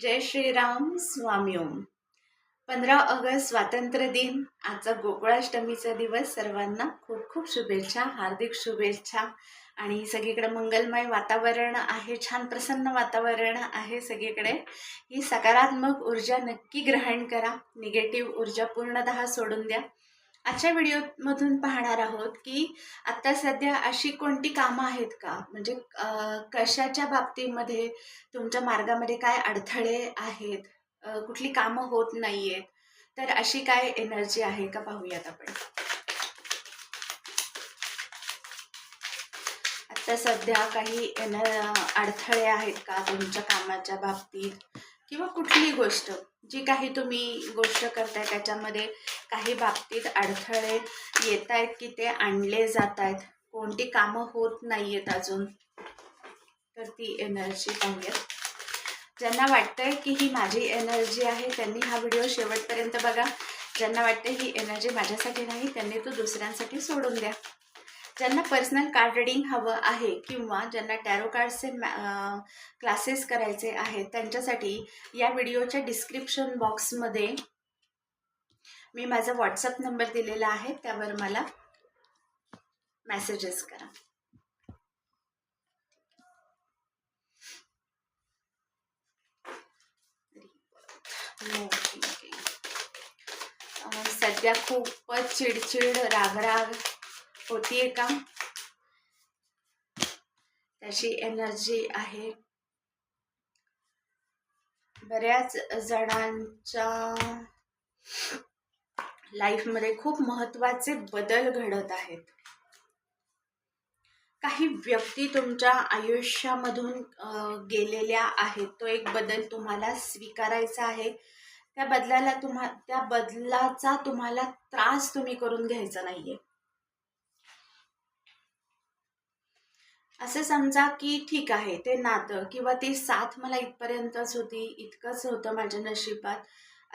जय श्रीराम स्वामी ओम. पंधरा ऑगस्ट स्वातंत्र्य दिन. आजचा गोकुळाष्टमीचा दिवस सर्वांना खूप खूप शुभेच्छा हार्दिक शुभेच्छा. आणि सगळीकडे मंगलमय वातावरण आहे छान प्रसन्न वातावरण आहे सगळीकडे. ही सकारात्मक ऊर्जा नक्की ग्रहण करा. निगेटिव्ह ऊर्जा पूर्णतः सोडून द्या. आजच्या व्हिडिओमधून पाहणार आहोत की आत्ता सध्या अशी कोणती कामं आहेत का? म्हणजे कशाच्या बाबतीमध्ये तुमच्या मार्गामध्ये काय अडथळे आहेत? कुठली कामं होत नाही आहेत तर अशी काय एनर्जी आहे का पाहूयात आपण. आता सध्या काही एन अडथळे आहेत का तुमच्या कामाच्या बाबतीत? किंवा कुठली गोष्ट? जी काही तुम्ही गोष्ट करताय त्याच्यामध्ये काही बाबतीत अडथळे येत आहेत की ते आणले जात आहेत कोणती कामं होत नाही आहेत अजून. तर ती एनर्जी पाहूयात. ज्यांना वाटतंय की ही माझी एनर्जी आहे त्यांनी हा व्हिडिओ शेवटपर्यंत बघा. ज्यांना वाटतं ही एनर्जी माझ्यासाठी नाही त्यांनी तो दुसऱ्यांसाठी सोडून द्या. ज्यांना पर्सनल कार्ड रिडिंग हवं आहे किंवा ज्यांना टॅरो कार्डचे क्लासेस करायचे आहेत त्यांच्यासाठी या व्हिडिओच्या डिस्क्रिप्शन बॉक्समध्ये मी माझा व्हॉट्सअप नंबर दिलेला आहे त्यावर मला मेसेजेस करा. सध्या खूपच चिडचिड रागराग होतीये का? त्याची एनर्जी आहे. बऱ्याच जणांच्या लाईफमध्ये खूप महत्त्वाचे बदल घडत आहेत. काही व्यक्ती तुमच्या आयुष्यामधून गेलेल्या आहेत. तो एक बदल तुम्हाला स्वीकारायचा आहे. त्या बदलाला तुम्हा त्या बदलाचा तुम्हाला त्रास तुम्ही करून घ्यायचा नाहीये. असं समजा की ठीक आहे ते नातं किंवा ती साथ मला इथपर्यंतच होती इतकंच होतं माझ्या नशिबात.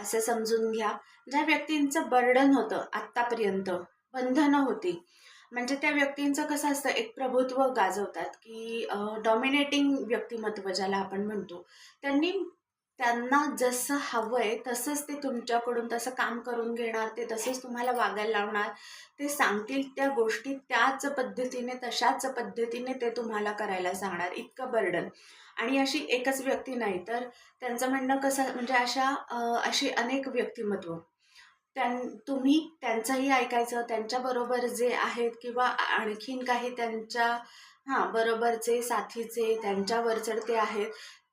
असं समजून घ्या. ज्या व्यक्तींचं बर्डन होतं आत्तापर्यंत बंधनं होती म्हणजे त्या व्यक्तींचं कसं असतं एक प्रभुत्व गाजवतात की डॉमिनेटिंग व्यक्तिमत्व ज्याला आपण म्हणतो. त्यांनी त्यांना जसं हवं आहे तसंच ते तुमच्याकडून तसं काम करून घेणार ते तसंच तुम्हाला वागायला लावणार. ते सांगतील त्या गोष्टी त्याच पद्धतीने तशाच पद्धतीने ते तुम्हाला करायला सांगणार. इतकं बर्डन. आणि अशी एकच व्यक्ती नाही. तर त्यांचं म्हणणं कसं म्हणजे अशा अशी अनेक व्यक्तिमत्व. त्यां तुम्ही त्यांचंही ऐकायचं त्यांच्याबरोबर जे आहेत किंवा आणखीन काही त्यांच्या हां बरोबरचे साथीचे त्यांच्यावर चढते आहेत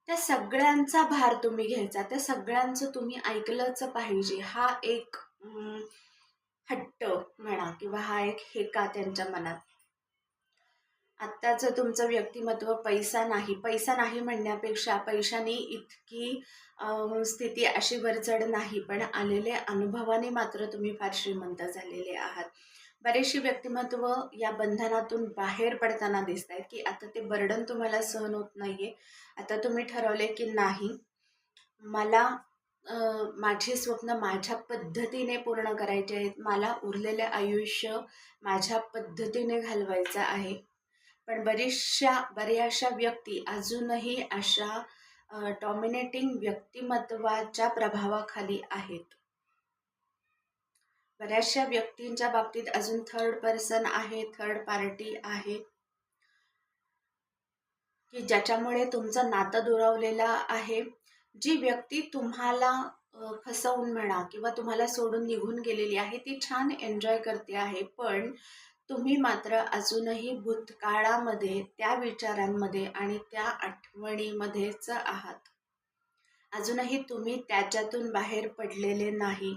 त्या सगळ्यांचा भार तुम्ही घ्यायचा. त्या सगळ्यांचं तुम्ही ऐकलंच पाहिजे. हा एक हट्ट म्हणा किंवा हा एक हेका त्यांच्या मनात. आत्ताचं तुमचं व्यक्तिमत्व पैसा नाही. पैसा नाही म्हणण्यापेक्षा पैशाने इतकी स्थिती अशी वरचढ नाही पण आलेले अनुभवाने मात्र तुम्ही फार श्रीमंत झालेले आहात. बरेचशी व्यक्तिमत्व या बंधनातून बाहेर पडताना दिसत आहेत की आता ते बर्डन तुम्हाला सहन होत नाही आहे आता तुम्ही ठरवले की नाही. मला माझी स्वप्न माझ्या पद्धतीने पूर्ण करायचे आहेत. मला उरलेले आयुष्य माझ्या पद्धतीने घालवायचं आहे. पण बरीचशा बऱ्याचशा व्यक्ती अजूनही अशा डॉमिनेटिंग व्यक्तिमत्वाच्या प्रभावाखाली आहेत. बऱ्याचशा व्यक्तींच्या बाबतीत अजून थर्ड पर्सन आहे थर्ड पार्टी आहे. की ज्याच्यामुळे तुमचं नातं दुरावलेलं आहे. जी व्यक्ती तुम्हाला फसवून म्हणा किंवा तुम्हाला सोडून निघून गेलेली आहे ती छान एन्जॉय करते आहे. पण तुम्ही मात्र अजूनही भूतकाळामध्ये त्या विचारांमध्ये आणि त्या आठवणीमध्येच आहात. अजूनही तुम्ही त्याच्यातून बाहेर पडलेले नाही.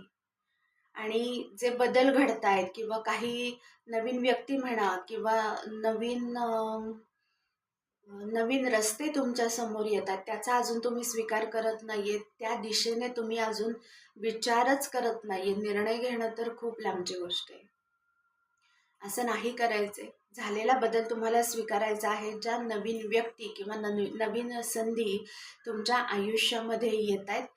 आणि जे बदल घडत आहेत किंवा काही नवीन व्यक्ती म्हणा किंवा नवीन नवीन रस्ते तुमच्यासमोर येतात त्याचा अजून तुम्ही स्वीकार करत नाहीये त्या दिशेने तुम्ही अजून विचारच करत नाहीये निर्णय घेणं तर खूप लांबची गोष्ट आहे. असं नाही करायचे. झालेला बदल तुम्हाला स्वीकारायचा आहे. ज्या नवीन व्यक्ती किंवा नवी नवीन संधी तुमच्या आयुष्यामध्ये येत आहेत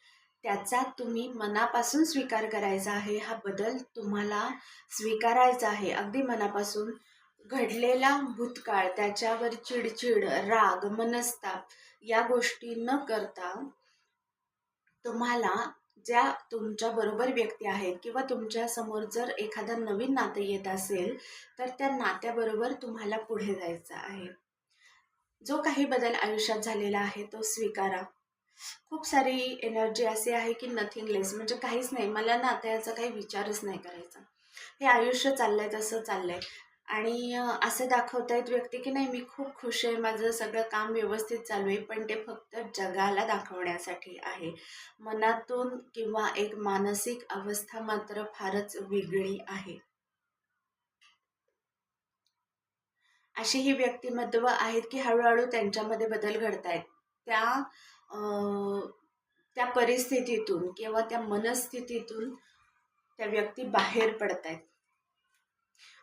त्याचा तुम्ही मनापासून स्वीकार करायचा आहे. हा बदल तुम्हाला स्वीकारायचा आहे. अगदी मनापासून. घडलेला भूतकाळ त्याच्यावर चिडचिड राग मनस्ताप या गोष्टी न करता तुम्हाला ज्या तुमच्या बरोबर व्यक्ती आहेत किंवा तुमच्यासमोर जर एखादं नवीन नातं येत असेल तर त्या नात्याबरोबर तुम्हाला पुढे जायचं आहे. जो काही बदल आयुष्यात झालेला आहे तो स्वीकारा. खूप सारी एनर्जी अशी आहे की नथिंग लेस म्हणजे काहीच नाही. मला नात्याचा काही विचारच नाही करायचा. हे आयुष्य चाललंय तसं चाललंय. आणि असं दाखवतायत व्यक्ती की नाही मी खूप खुश आहे माझं सगळं काम व्यवस्थित चालू आहे पण ते फक्त जगाला दाखवण्यासाठी आहे. मनातून किंवा एक मानसिक अवस्था मात्र फारच वेगळी आहे. अशी ही व्यक्तिमत्व आहेत की हळूहळू त्यांच्यामध्ये बदल घडत आहेत. त्या त्या परिस्थितीतून किंवा त्या मनस्थितीतून त्या व्यक्ती बाहेर पडत आहेत.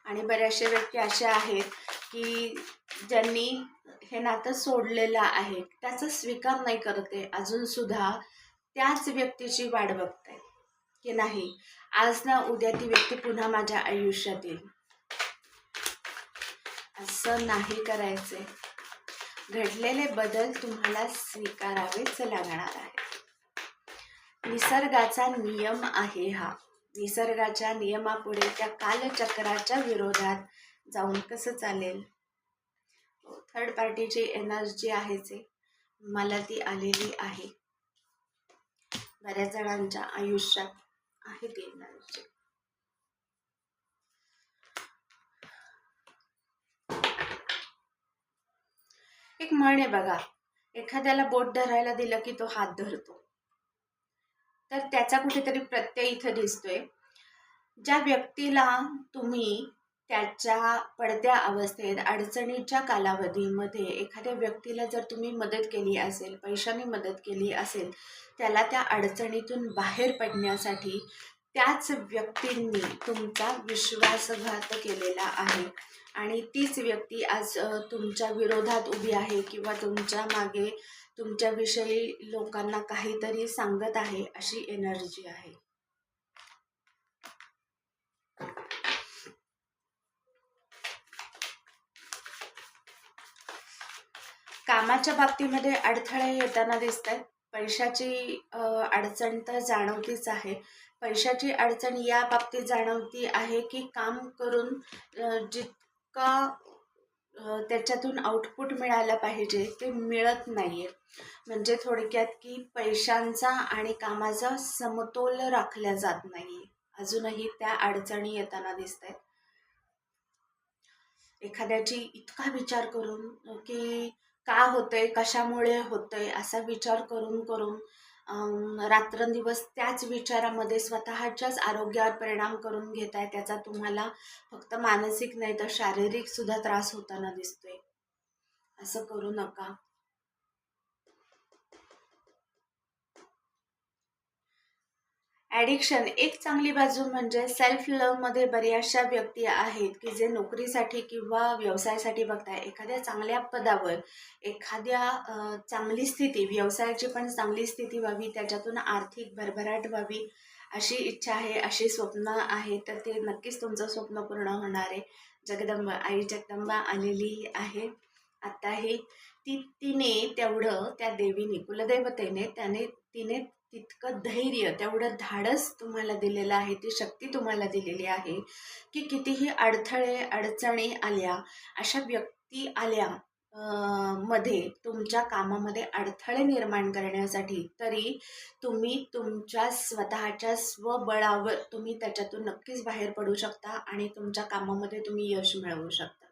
आणि बऱ्याचशा व्यक्ती अशा आहेत की ज्यांनी हे नातं सोडलेलं आहे. त्याचा स्वीकार नाही करते अजून अजूनसुद्धा त्याच व्यक्तीची वाट बघताय. की नाही आज ना उद्या ती व्यक्ती पुन्हा माझ्या आयुष्यात येईल. असं नाही करायचे घडलेले बदल तुम्हाला स्वीकारावेच लागणार आहे निसर्गाचा नियम आहे हा. निसर्गाच्या नियमापुढे त्या कालचक्राच्या विरोधात जाऊन कसं चालेल? थर्ड पार्टीची एनर्जी आहे जे मला ती आलेली आहे. बऱ्याच जणांच्या आयुष्यात आहे ती एनर्जी एक म्हण आहे बघा एखाद्याला बोट धरायला दिलं की तो हात धरतो. तर त्याचा कुठेतरी प्रत्यय इथं दिसतोय. ज्या व्यक्तीला तुम्ही त्याच्या पडत्या अवस्थेत अडचणीच्या कालावधीमध्ये एखाद्या व्यक्तीला जर तुम्ही मदत केली असेल पैशाने मदत केली असेल त्याला त्या अडचणीतून बाहेर पडण्यासाठी त्याच व्यक्तींनी तुमचा विश्वासघात केलेला आहे. आणि तीच व्यक्ती आज तुमच्या विरोधात उभी आहे किंवा तुमच्या मागे तुमच्याविषयी लोकांना काहीतरी सांगत आहे अशी एनर्जी आहे. कामाच्या बाबतीमध्ये अडथळे येताना दिसत आहेत पैशाची अडचण तर जाणवतीच आहे. पैशाची अडचण या बाबतीत जाणवती आहे की काम करून जितका त्याच्यातून आउटपुट मिळायला पाहिजे ते मिळत नाही आहे म्हणजे थोडक्यात की पैशांचा आणि कामाचा समतोल राखला जात नाही अजूनही त्या अडचणी येताना दिसत आहेत एखाद्याची इतका विचार करून की का होतंय कशामुळे होतंय असा विचार करून करून रात्रंदिवस त्याच विचारामध्ये स्वतःच्याच आरोग्यावर परिणाम करून घेत आहे. त्याचा तुम्हाला फक्त मानसिक नाही तर शारीरिकसुद्धा त्रास होताना दिसतोय. असं करू नका. ॲडिक्शन एक चांगली बाजू म्हणजे सेल्फ लवमध्ये बऱ्याचशा व्यक्ती आहेत की जे नोकरीसाठी किंवा व्यवसायासाठी बघताय एखाद्या चांगल्या पदावर एखाद्या चांगली स्थिती व्यवसायाची पण चांगली स्थिती व्हावी त्याच्यातून आर्थिक भरभराट व्हावी अशी इच्छा आहे अशी स्वप्न आहे तर ते नक्कीच तुमचं स्वप्न पूर्ण होणार आहे. जगदंबा आई जगदंबा आलेली आहे. आत्ताही ती तिने तेवढं त्या देवीने कुलदैवतेने त्याने तिने तितकं धैर्य तेवढं धाडस तुम्हाला दिलेलं आहे ती शक्ती तुम्हाला दिलेली आहे की कितीही अडथळे अडचणी आल्या अशा व्यक्ती आल्या मध्ये तुमच्या कामामध्ये अडथळे निर्माण करण्यासाठी तरी तुम्ही तुमच्या स्वतःच्या स्वबळावर तुम्ही त्याच्यातून नक्कीच बाहेर पडू शकता आणि तुमच्या कामामध्ये तुम्ही यश मिळवू शकता.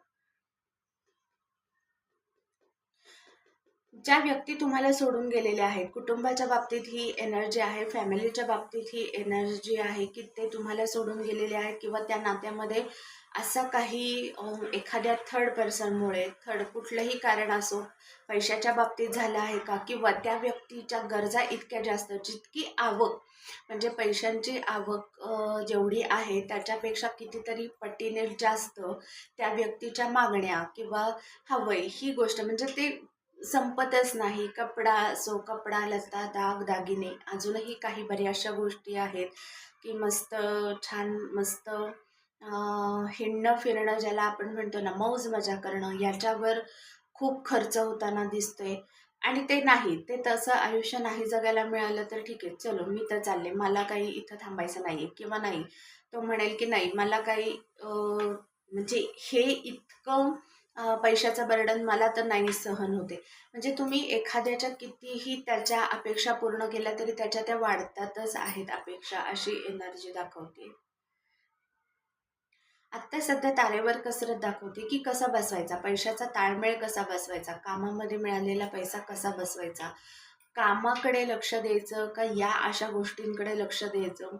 ज्या व्यक्ती तुम्हाला सोडून गेलेल्या आहेत कुटुंबाच्या बाबतीत ही एनर्जी आहे फॅमिलीच्या बाबतीत ही एनर्जी आहे की ते तुम्हाला सोडून गेलेले आहेत किंवा त्या नात्यामध्ये असं काही एखाद्या थर्ड पर्सनमुळे थर्ड कुठलंही कारण असो पैशाच्या बाबतीत झालं आहे का किंवा त्या व्यक्तीच्या गरजा इतक्या जास्त जितकी आवक म्हणजे पैशांची आवक जेवढी आहे त्याच्यापेक्षा कितीतरी पटीने जास्त त्या व्यक्तीच्या मागण्या किंवा हवय ही गोष्ट म्हणजे ते संपतच नाही. कपडा असो कपडा लत्ता दाग दागिने अजूनही काही बऱ्याचशा गोष्टी आहेत की मस्त छान मस्त हिंडणं फिरणं ज्याला आपण म्हणतो ना मौज मजा करणं याच्यावर खूप खर्च होताना दिसतोय. आणि ते नाही ते तसं आयुष्य नाही जगायला मिळालं तर ठीक आहे चलो मी तर चालले. मला काही इथं थांबायचं नाही आहे किंवा नाही. तो म्हणेल की नाही मला काही म्हणजे हे इतकं पैशाचं बर्डन मला तर नाही सहन होते. म्हणजे तुम्ही एखाद्याच्या कितीही त्याच्या अपेक्षा पूर्ण केल्या तरी त्याच्या त्या वाढतातच आहेत अपेक्षा अशी एनर्जी दाखवते. आत्ता सध्या तारेवर कसरत दाखवते की कसा बसवायचा? पैशाचा ताळमेळ कसा बसवायचा? कामामध्ये मिळालेला पैसा कसा बसवायचा? कामाकडे लक्ष द्यायचं का या अशा गोष्टींकडे लक्ष द्यायचं?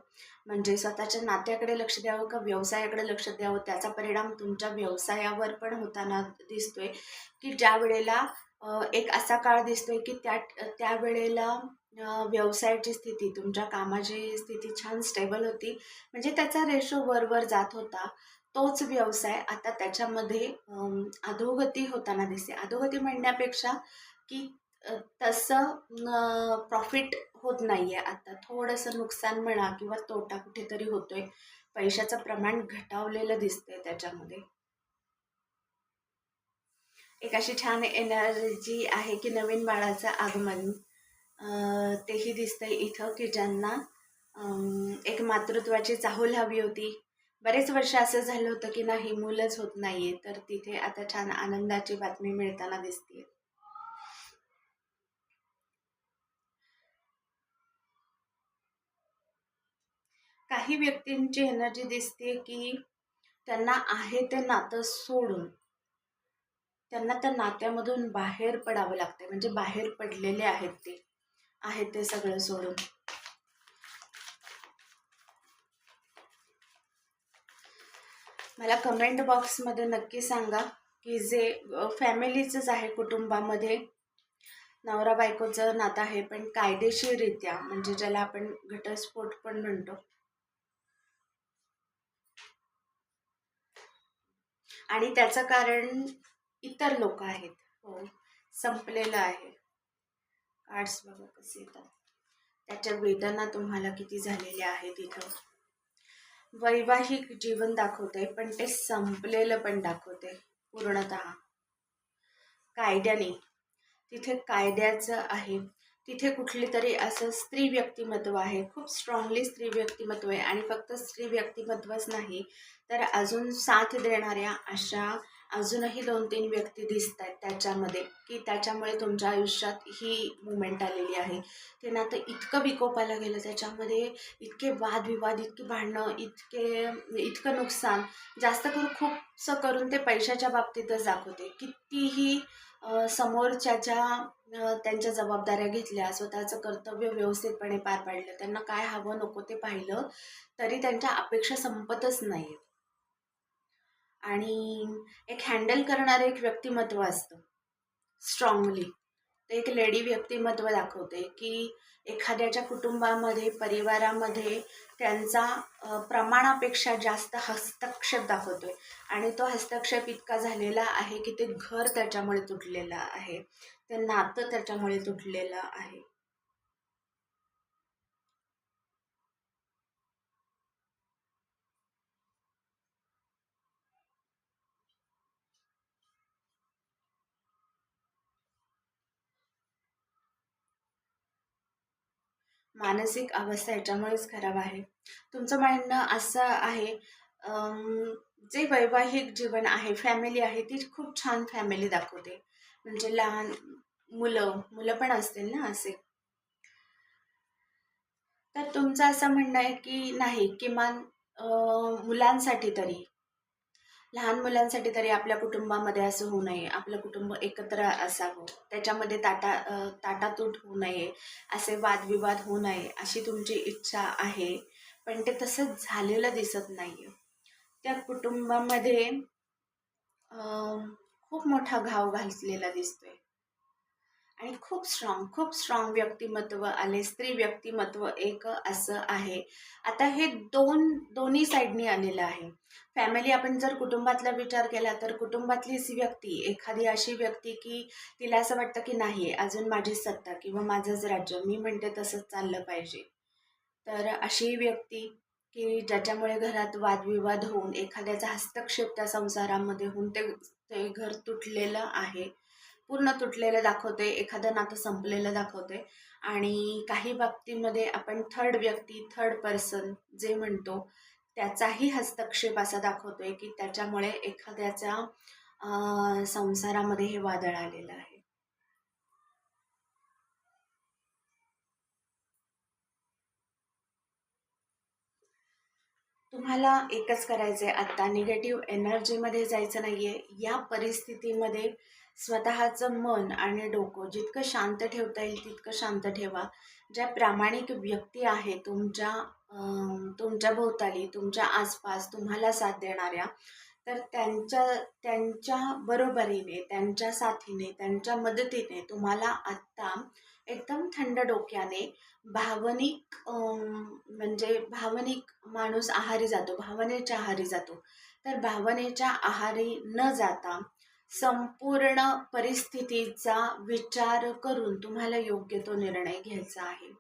म्हणजे स्वतःच्या नात्याकडे लक्ष द्यावं का व्यवसायाकडे लक्ष द्यावं? त्याचा परिणाम तुमच्या व्यवसायावर पण होताना दिसतोय. की ज्या वेळेला एक असा काळ दिसतोय की त्या त्यावेळेला व्यवसायाची स्थिती तुमच्या कामाची स्थिती छान स्टेबल होती. म्हणजे त्याचा रेशो वरवर जात होता. तोच व्यवसाय आता त्याच्यामध्ये अधोगती होताना दिसते अधोगती म्हणण्यापेक्षा की तसं प्रॉफिट होत नाही आहे आता. थोडंसं नुकसान म्हणा किंवा तोटा कुठेतरी होतोय. पैशाचं प्रमाण घटावलेलं दिसतंय त्याच्यामध्ये. एक अशी छान एनर्जी आहे की नवीन बाळाचं आगमन. तेही दिसतंय इथं की ज्यांना एक मातृत्वाची चाहूल हवी होती. बरेच वर्ष असं झालं होतं की नाही मुलंच होत नाहीये. तर तिथे आता छान आनंदाची बातमी मिळताना दिसते काही व्यक्तींची एनर्जी दिसते की त्यांना आहे ते नातं सोडून त्यांना त्या नात्यामधून बाहेर पडावं लागते म्हणजे बाहेर पडलेले आहेत ते. आहेत ते सगळं सोडून. मला कमेंट बॉक्समध्ये नक्की सांगा की जे फॅमिलीचंच आहे कुटुंबामध्ये नवरा बायकोचं नातं आहे पण कायदेशीररित्या म्हणजे ज्याला आपण घटस्फोट पण म्हणतो आणि त्याचं कारण इतर लोक आहेत. हो संपलेलं आहे. कार्ड्स बघा कसे येतात. त्याच्या वेदना तुम्हाला किती झालेल्या आहेत इथं. वैवाहिक जीवन दाखवते पण ते संपलेलं पण दाखवते पूर्णत. कायद्याने. तिथे कायद्याचं आहे. तिथे कुठली तरी असं स्त्री व्यक्तिमत्व आहे. खूप स्ट्रॉंगली स्त्री व्यक्तिमत्व आहे आणि फक्त स्त्री व्यक्तिमत्वच नाही तर अजून साथ देणाऱ्या अशा अजूनही दोन तीन व्यक्ती दिसत आहेत त्याच्यामध्ये की त्याच्यामुळे तुमच्या आयुष्यात ही मुवमेंट आलेली आहे. ते नातं इतकं विकोपाला गेलं त्याच्यामध्ये इतके वादविवाद इतकी भांडणं इतके इतकं नुकसान जास्त करून खूपसं करून ते पैशाच्या बाबतीतच दाखवते. कितीही समोरच्याच्या ज्या त्यांच्या जबाबदाऱ्या घेतल्या स्वतःचं कर्तव्य व्यवस्थितपणे पार पाडलं त्यांना काय हवं नको ते पाहिलं तरी त्यांच्या अपेक्षा संपतच नाही आणि एक हँडल करणारं एक व्यक्तिमत्व असतं स्ट्रॉंगली ते एक लेडी व्यक्तिमत्व दाखवते की एखाद्याच्या कुटुंबामध्ये परिवारामध्ये त्यांचा प्रमाणापेक्षा जास्त हस्तक्षेप दाखवतोय. आणि तो हस्तक्षेप इतका झालेला आहे की ते घर त्याच्यामुळे तुटलेलं आहे. ते नातं त्याच्यामुळे तुटलेलं आहे. मानसिक अवस्था याच्यामुळेच खराब आहे. तुमचं म्हणणं असं आहे जे वैवाहिक जीवन आहे फॅमिली आहे ती खूप छान फॅमिली दाखवते. म्हणजे लहान मुलं मुलं पण असतील ना असे. तर तुमचं असं म्हणणं आहे की नाही किमान मुलांसाठी तरी लहान मुलांसाठी तरी आपल्या कुटुंबामध्ये असं होऊ नये. आपलं कुटुंब एकत्र असावं. त्याच्यामध्ये ताटा ताटातूट होऊ नये. असे वादविवाद होऊ नये अशी तुमची इच्छा आहे. पण ते तसं झालेलं दिसत नाही आहे त्या कुटुंबामध्ये खूप मोठा घाव घातलेला दिसतोय. आणि खूप स्ट्रॉंग खूप स्ट्रॉंग व्यक्तिमत्व आले. स्त्री व्यक्तिमत्व एक असं आहे. आता हे दोन दोन्ही साईडनी आलेलं आहे. फॅमिली आपण जर कुटुंबातला विचार केला तर कुटुंबातलीच व्यक्ती एखादी अशी व्यक्ती की तिला असं वाटतं की नाही अजून माझी सत्ता किंवा माझंच राज्य मी म्हणते तसंच चाललं पाहिजे. तर अशी व्यक्ती की ज्याच्यामुळे घरात वादविवाद होऊन एखाद्याचा हस्तक्षेप त्या संसारामध्ये होऊन ते ते घर तुटलेलं आहे. पूर्ण तुटलेलं दाखवते एखादं नातं संपलेलं दाखवते आणि काही बाबतीमध्ये आपण थर्ड व्यक्ती थर्ड पर्सन जे म्हणतो त्याचाही हस्तक्षेप असा दाखवतोय की त्याच्यामुळे एखाद्याच्या संसारामध्ये हे वादळ आलेलं आहे. तुम्हाला एकच करायचं आहे आत्ता निगेटिव्ह एनर्जीमध्ये जायचं नाही आहे या परिस्थितीमध्ये स्वतःचं मन आणि डोकं जितकं शांत ठेवता येईल तितकं शांत ठेवा. ज्या प्रामाणिक व्यक्ती आहे तुमच्या तुमच्या भोवताली तुमच्या आसपास तुम्हाला साथ देणाऱ्या तर त्यांच्या त्यांच्या बरोबरीने त्यांच्या साथीने त्यांच्या मदतीने तुम्हाला आत्ता एकदम थंड डोक्याने भावनिक म्हणजे भावनिक माणूस आहारी जातो भावनेच्या आहारी जातो. तर भावनेच्या आहारी न जाता संपूर्ण परिस्थितीचा विचार करून तुम्हाला योग्य तो निर्णय घ्यायचा आहे.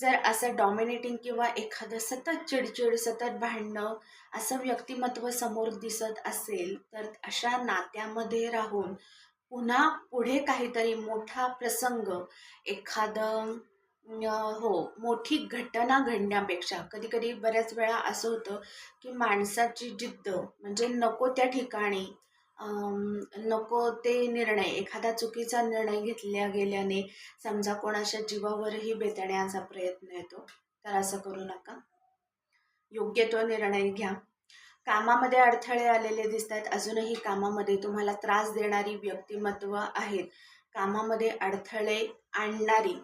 जर असं डॉमिनेटिंग किंवा एखादं सतत चिडचिड सतत भांडणं असं व्यक्तिमत्व समोर दिसत असेल तर अशा नात्यामध्ये राहून पुन्हा पुढे काहीतरी मोठा प्रसंग एखादं हो मोठी घटना घडण्यापेक्षा कधी कधी बऱ्याच वेळा असं होतं की माणसाची जिद्द म्हणजे नको त्या ठिकाणी नको ते निर्णय. एखादा चुकीचा निर्णय घेतल्या गेल्याने समजा कोणाच्या जीवावरही बेतण्याचा प्रयत्न येतो. तर असं करू नका. योग्य तो निर्णय घ्या. कामामध्ये अडथळे आलेले दिसत आहेत अजूनही कामामध्ये तुम्हाला त्रास देणारी व्यक्तिमत्व आहेत. कामामध्ये अडथळे आणणारी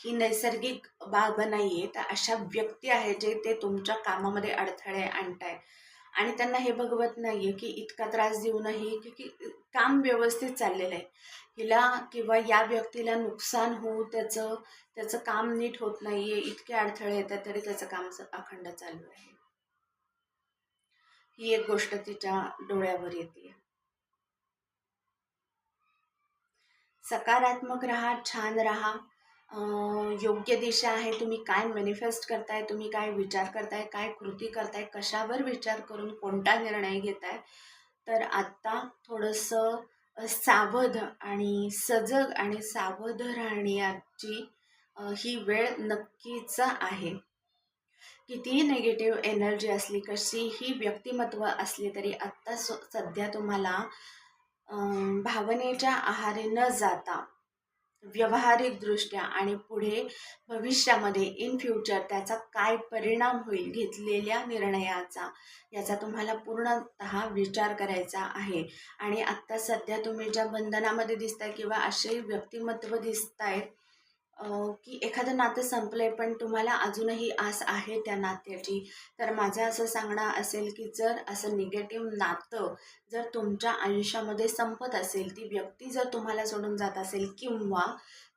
ही नैसर्गिक बाब नाही आहे तर अशा व्यक्ती आहेत जे ते तुमच्या कामामध्ये अडथळे आणताय आणि त्यांना हे बघवत नाही आहे की इतका त्रास देऊनही की की काम व्यवस्थित चाललेलं आहे. हिला किंवा या व्यक्तीला नुकसान होऊ त्याचं त्याचं काम नीट होत नाही आहे इतके अडथळे येतात तरी त्याचं काम अखंड चालू आहे. ही एक गोष्ट तिच्या डोळ्यावर येते. सकारात्मक राहा छान राहा. योग्य दिशा आहे तुम्ही काय मॅनिफेस्ट करताय तुम्ही काय विचार करताय काय कृती करताय कशावर विचार करून कोणता निर्णय घेताय? तर आत्ता थोडंसं सावध आणि सजग आणि सावध राहण्याची ही वेळ नक्कीच आहे. कितीही निगेटिव्ह एनर्जी असली कशीही व्यक्तिमत्व असली तरी आत्ता स सध्या तुम्हाला भावनेच्या आहारी न जाता व्यावहारिकदृष्ट्या आणि पुढे भविष्यामध्ये इन फ्युचर त्याचा काय परिणाम होईल घेतलेल्या निर्णयाचा याचा तुम्हाला पूर्णतः विचार करायचा आहे. आणि आत्ता सध्या तुम्ही ज्या बंधनामध्ये दिसताय किंवा असे व्यक्तिमत्व दिसत आहेत की एखादं नातं संपलं आहे पण तुम्हाला अजूनही आस आहे त्या नात्याची. तर माझं असं सांगणं असेल की जर असं निगेटिव्ह नातं जर तुमच्या आयुष्यामध्ये संपत असेल ती व्यक्ती जर तुम्हाला सोडून जात असेल किंवा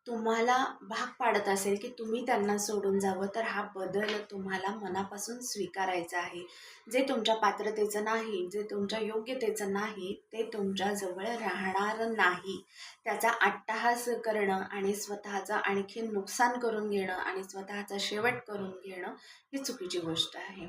तुम्हाला भाग पाडत असेल की तुम्ही त्यांना सोडून जावं तर हा बदल तुम्हाला मनापासून स्वीकारायचा आहे. जे तुमच्या पात्रतेचं नाही जे तुमच्या योग्यतेचं नाही ते तुमच्याजवळ राहणार नाही. त्याचा अट्टहास करणं आणि स्वतःचं आणखी नुकसान करून घेणं आणि स्वतःचा शेवट करून घेणं ही चुकीची गोष्ट आहे.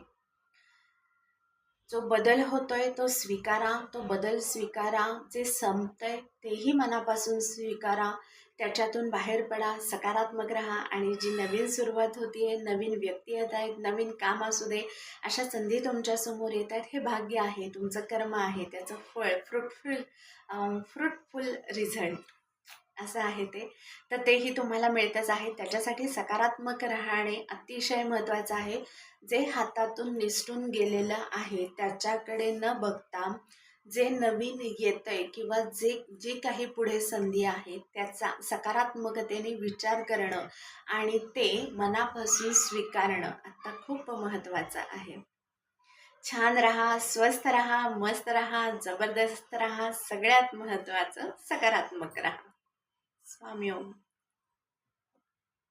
जो बदल होतोय तो स्वीकारा तो बदल स्वीकारा जे संपतंय तेही मनापासून स्वीकारा. त्याच्यातून बाहेर पडा सकारात्मक राहा आणि जी नवीन सुरुवात होतीये नवीन व्यक्ती येत आहेत नवीन काम असू दे अशा संधी तुमच्यासमोर येत आहेत हे भाग्य आहे तुमचं कर्म आहे त्याचं फळ फ्रुटफुल फ्रुटफुल रिझल्ट असं आहे ते. तर तेही तुम्हाला मिळतच आहे. त्याच्यासाठी सकारात्मक राहणे अतिशय महत्त्वाचं आहे. जे हातातून निसटून गेलेलं आहे त्याच्याकडे न बघता जे नवीन येतंय किंवा जे जे काही पुढे संधी आहे त्याचा सकारात्मकतेने विचार करणं आणि ते मनापासून स्वीकारणं आता खूप महत्त्वाचं आहे. छान राहा स्वस्थ राहा मस्त राहा जबरदस्त राहा सगळ्यात महत्त्वाचं सकारात्मक राहा. स्वामी ओम.